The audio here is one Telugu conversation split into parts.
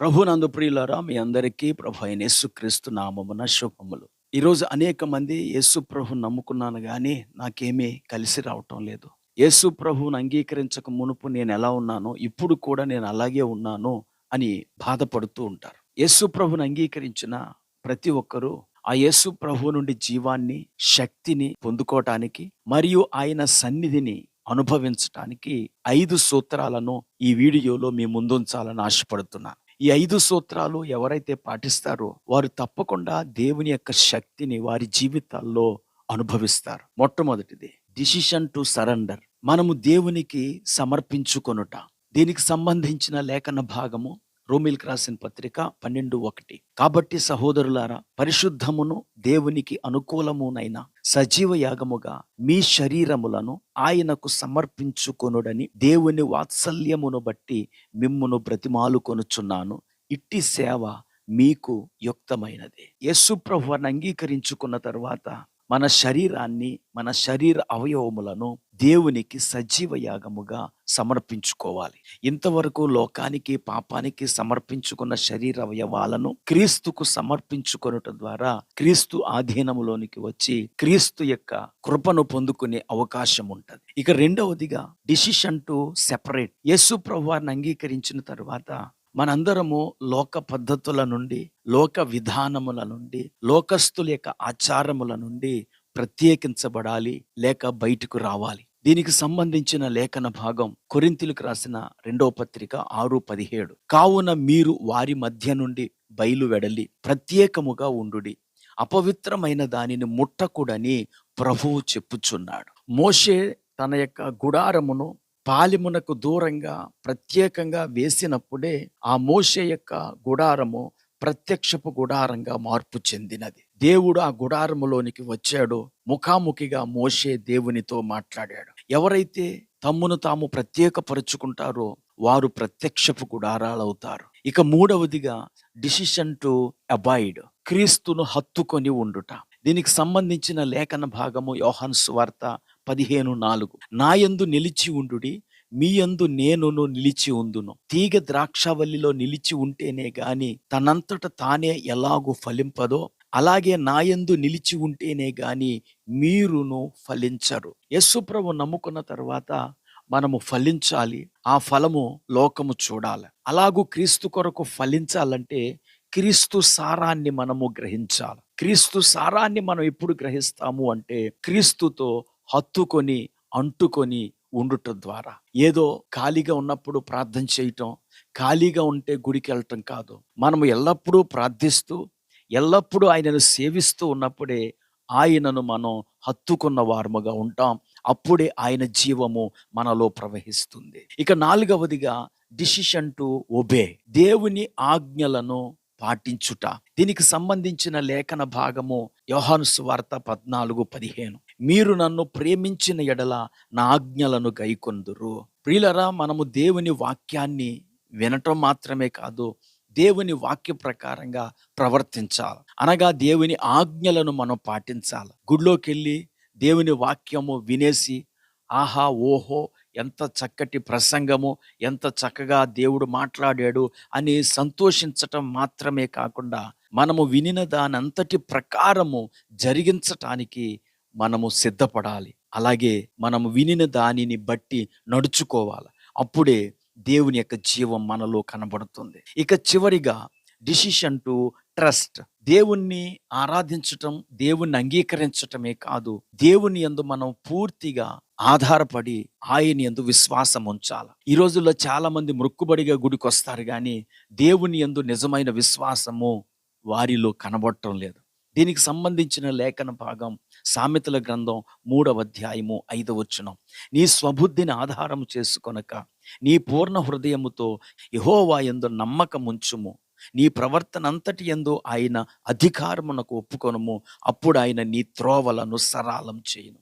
ప్రభునందు ప్రియులారా మీ అందరికీ ప్రభు అయిన యేసుక్రీస్తు నామమున శుభములు. ఈరోజు అనేక మంది యేసు ప్రభు నమ్ముకున్నాను కానీ నాకేమీ కలిసి రావటం లేదు. యేసు ప్రభువుని అంగీకరించక మునుపు నేను ఎలా ఉన్నానో ఇప్పుడు కూడా నేను అలాగే ఉన్నాను అని బాధపడుతూ ఉంటారు. యేసు ప్రభుని అంగీకరించిన ప్రతి ఒక్కరూ ఆ యేసు ప్రభు నుండి జీవాన్ని శక్తిని పొందుకోవటానికి మరియు ఆయన సన్నిధిని అనుభవించటానికి ఐదు సూత్రాలను ఈ వీడియోలో మీ ముందుంచాలని ఆశపడుతున్నాను ఈ ఐదు సూత్రాలు ఎవరైతే పాటిస్తారో వారు తప్పకుండా దేవుని యొక్క శక్తిని వారి జీవితాల్లో అనుభవిస్తారు. మొట్టమొదటిది డిసిషన్ టు సరెండర్ మనము దేవునికి సమర్పించుకొనుట. దీనికి సంబంధించిన లేఖన భాగము రోమిల్కి రాసిన పత్రిక పన్నెండు ఒకటి. కాబట్టి సహోదరులారా పరిశుద్ధమును దేవునికి అనుకూలమునైన సజీవ యాగముగా మీ శరీరములను ఆయనకు సమర్పించుకొనుడని దేవుని వాత్సల్యమును బట్టి మిమ్మును బ్రతిమాలుకొనుచున్నాను. ఇట్టి సేవ మీకు యుక్తమైనది. యేసుప్రభువాన్ని అంగీకరించుకున్న తర్వాత మన శరీరాన్ని మన శరీర అవయవములను దేవునికి సజీవ యాగముగా సమర్పించుకోవాలి. ఇంతవరకు లోకానికి పాపానికి సమర్పించుకున్న శరీర అవయవాలను క్రీస్తుకు సమర్పించుకొనటం ద్వారా క్రీస్తు ఆధీనములోనికి వచ్చి క్రీస్తు యొక్క కృపను పొందుకునే అవకాశం ఉంటుంది ఇక రెండవదిగా డిసిషన్ టు సెపరేట్. యేసు ప్రభువారిని అంగీకరించిన తర్వాత మనందరము లోక పద్ధతుల నుండి లోక విధానముల నుండి లోకస్తుల యొక్క ఆచారముల నుండి ప్రత్యేకించబడాలి లేక బయటకు రావాలి. దీనికి సంబంధించిన లేఖన భాగం కొరింతిలకు రాసిన రెండవ పత్రిక ఆరు పదిహేడు. కావున మీరు వారి మధ్య నుండి బయలు వెడలి ప్రత్యేకముగా ఉండుడి. అపవిత్రమైన దానిని ముట్టకూడని ప్రభువు చెప్పుచున్నాడు. మోషే తన యొక్క గుడారమును పాలిమునకు దూరంగా ప్రత్యేకంగా వేసినప్పుడే ఆ మోషే యొక్క గుడారము ప్రత్యక్షపు గుడారంగా మార్పు చెందినది. దేవుడు ఆ గుడారములోనికి వచ్చాడు. ముఖాముఖిగా మోషే దేవునితో మాట్లాడాడు. ఎవరైతే తమ్మును తాము ప్రత్యేకపరుచుకుంటారో వారు ప్రత్యక్షపు గుడారాలవుతారు. ఇక మూడవదిగా డిసిషన్ టు అబాయిడ్. క్రీస్తును హత్తుకొని ఉండుట. దీనికి సంబంధించిన లేఖన భాగము యోహన్స్ వార్త పదిహేను నాలుగు. నాయందు నిలిచి ఉండుడి మీ యందు నేనును నిలిచి ఉందును. తీగ ద్రాక్షవల్లిలో నిలిచి ఉంటేనే గాని తనంతట తానే ఎలాగూ ఫలింపదో అలాగే నాయందు నిలిచి ఉంటేనే గాని మీరును ఫలించరు. యస్సుప్రభు నమ్ముకున్న తర్వాత మనము ఫలించాలి. ఆ ఫలము లోకము చూడాలి. అలాగూ క్రీస్తు కొరకు ఫలించాలంటే క్రీస్తు సారాన్ని మనము గ్రహించాలి. క్రీస్తు సారాన్ని మనం ఎప్పుడు గ్రహిస్తాము అంటే క్రీస్తుతో హత్తుకొని అంటుకొని ఉండుట ద్వారా. ఏదో ఖాళీగా ఉన్నప్పుడు ప్రార్థన చేయటం ఖాళీగా ఉంటే గుడికి వెళ్ళటం కాదు. మనము ఎల్లప్పుడూ ప్రార్థిస్తూ ఎల్లప్పుడూ ఆయనను సేవిస్తూ ఉన్నప్పుడే ఆయనను మనం హత్తుకున్న వారముగా ఉంటాం. అప్పుడే ఆయన జీవము మనలో ప్రవహిస్తుంది. ఇక నాలుగవదిగా డిసిషన్ టు ఒబే. దేవుని ఆజ్ఞలను పాటించుట. దీనికి సంబంధించిన లేఖన భాగము యోహాను సువార్త పద్నాలుగు పదిహేను. మీరు నన్ను ప్రేమించిన ఎడల నా ఆజ్ఞలను గైకొందురు. ప్రియులరా మనము దేవుని వాక్యాన్ని వినటం మాత్రమే కాదు దేవుని వాక్య ప్రకారంగా ప్రవర్తించాలి. అనగా దేవుని ఆజ్ఞలను మనం పాటించాలి. గుడిలోకి వెళ్ళి దేవుని వాక్యము వినేసి ఆహా ఓహో ఎంత చక్కటి ప్రసంగము ఎంత చక్కగా దేవుడు మాట్లాడాడు అని సంతోషించటం మాత్రమే కాకుండా మనము వినిన దానంతటి ప్రకారము జరిగించటానికి మనము సిద్ధపడాలి. అలాగే మనము వినిన దానిని బట్టి నడుచుకోవాలి. అప్పుడే దేవుని యొక్క జీవం మనలో కనబడుతుంది. ఇక చివరిగా డిసిషన్ టు ట్రస్ట్. దేవుణ్ణి ఆరాధించటం దేవుణ్ణి అంగీకరించటమే కాదు దేవుని యందు మనం పూర్తిగా ఆధారపడి ఆయన యందు విశ్వాసం ఉంచాలి. ఈ రోజుల్లో చాలా మంది మృక్కుబడిగా గుడికి వస్తారు కానీ దేవుని యందు నిజమైన విశ్వాసము వారిలో కనబడటం లేదు. దీనికి సంబంధించిన లేఖన భాగం సామెతల గ్రంథం మూడవ అధ్యాయము ఐదవ వచనం నీ స్వబుద్ధిని ఆధారం చేసుకొనక నీ పూర్ణ హృదయముతో యహోవా నమ్మకము ఉంచుము నీ ప్రవర్తన అంతటి ఎందు ఆయన అధికారమునకు ఒప్పుకొనుము. అప్పుడు ఆయన నీ త్రోవలను సరాలం చేయును.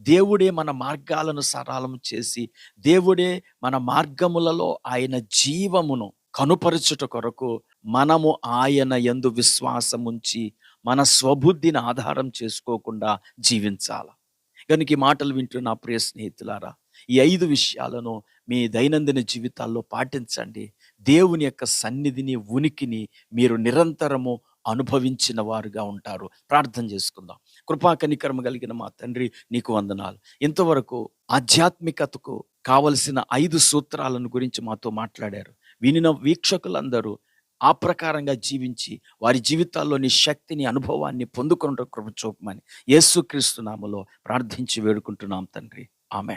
దేవుడే మన మార్గాలను సరాలం చేసి దేవుడే మన మార్గములలో ఆయన జీవమును కనుపరచుట కొరకు మనము ఆయన ఎందు విశ్వాసముంచి మన స్వబుద్ధిని ఆధారం చేసుకోకుండా జీవించాల. కనుక ఈ మాటలు వింటున్న ప్రియ స్నేహితులారా ఈ ఐదు విషయాలను మీ దైనందిన జీవితాల్లో పాటించండి. దేవుని యొక్క సన్నిధిని ఉనికిని మీరు నిరంతరము అనుభవించిన వారుగా ఉంటారు. ప్రార్థన చేసుకుందాం. కృపా కనికరమ కలిగిన మా తండ్రి నీకు వందనాలు. ఇంతవరకు ఆధ్యాత్మికతకు కావలసిన ఐదు సూత్రాలను గురించి మాతో మాట్లాడారు. వినిన వీక్షకులందరూ ఆ ప్రకారంగా జీవించి వారి జీవితాల్లోని శక్తిని అనుభవాన్ని పొందుకున్న కృప చూపమని యేసుక్రీస్తు నామలో ప్రార్థించి వేడుకుంటున్నాం తండ్రి. ఆమె